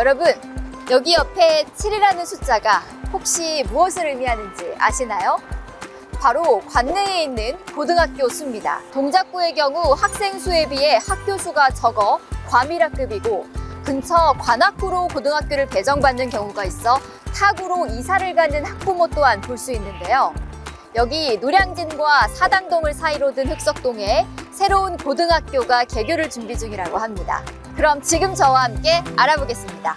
여러분, 여기 옆에 7이라는 숫자가 혹시 무엇을 의미하는지 아시나요? 바로 관내에 있는 고등학교 수입니다. 동작구의 경우 학생 수에 비해 학교 수가 적어 과밀학급이고 근처 관악구로 고등학교를 배정받는 경우가 있어 타구로 이사를 가는 학부모 또한 볼 수 있는데요. 여기 노량진과 사당동을 사이로 든 흑석동에 새로운 고등학교가 개교를 준비 중이라고 합니다. 그럼 지금 저와 함께 알아보겠습니다.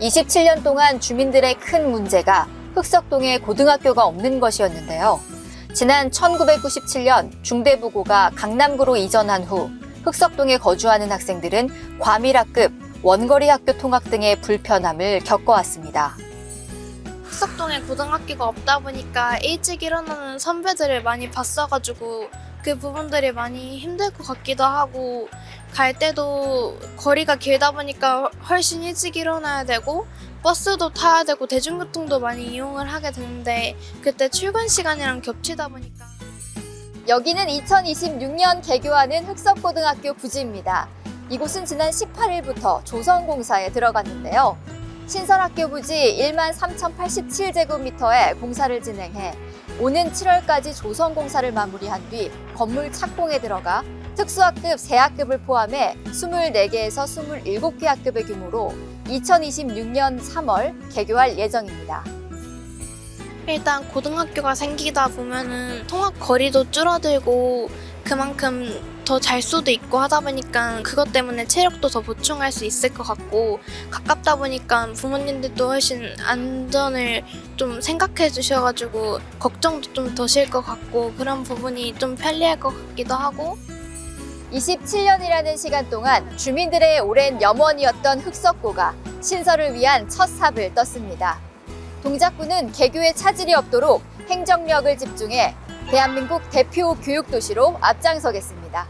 (27년) 동안 주민들의 큰 문제가 흑석동에 고등학교가 없는 것이었는데요. 지난 1997년 중대부고가 강남구로 이전한 후 흑석동에 거주하는 학생들은 과밀학급, 원거리 학교 통학 등의 불편함을 겪어왔습니다. 흑석동에 고등학교가 없다 보니까 일찍 일어나는 선배들을 많이 봤어가지고 그 부분들이 많이 힘들 것 같기도 하고 갈 때도 거리가 길다 보니까 훨씬 일찍 일어나야 되고 버스도 타야 되고 대중교통도 많이 이용을 하게 되는데 그때 출근 시간이랑 겹치다 보니까 여기는 2026년 개교하는 흑석고등학교 부지입니다. 이곳은 지난 18일부터 조선공사에 들어갔는데요. 신설학교 부지 1만 3,087제곱미터에 공사를 진행해 오는 7월까지 조선공사를 마무리한 뒤 건물 착공에 들어가 특수학급 세학급을 포함해 24개에서 27개 학급의 규모로 2026년 3월 개교할 예정입니다. 일단 고등학교가 생기다 보면은 통학 거리도 줄어들고 그만큼 더 잘 수도 있고 하다 보니까 그것 때문에 체력도 더 보충할 수 있을 것 같고 가깝다 보니까 부모님들도 훨씬 안전을 좀 생각해 주셔가지고 걱정도 좀 더실 것 같고 그런 부분이 좀 편리할 것 같기도 하고 27년이라는 시간 동안 주민들의 오랜 염원이었던 흑석고가 신설을 위한 첫 삽을 떴습니다. 동작구는 개교에 차질이 없도록 행정력을 집중해 대한민국 대표 교육도시로 앞장서겠습니다.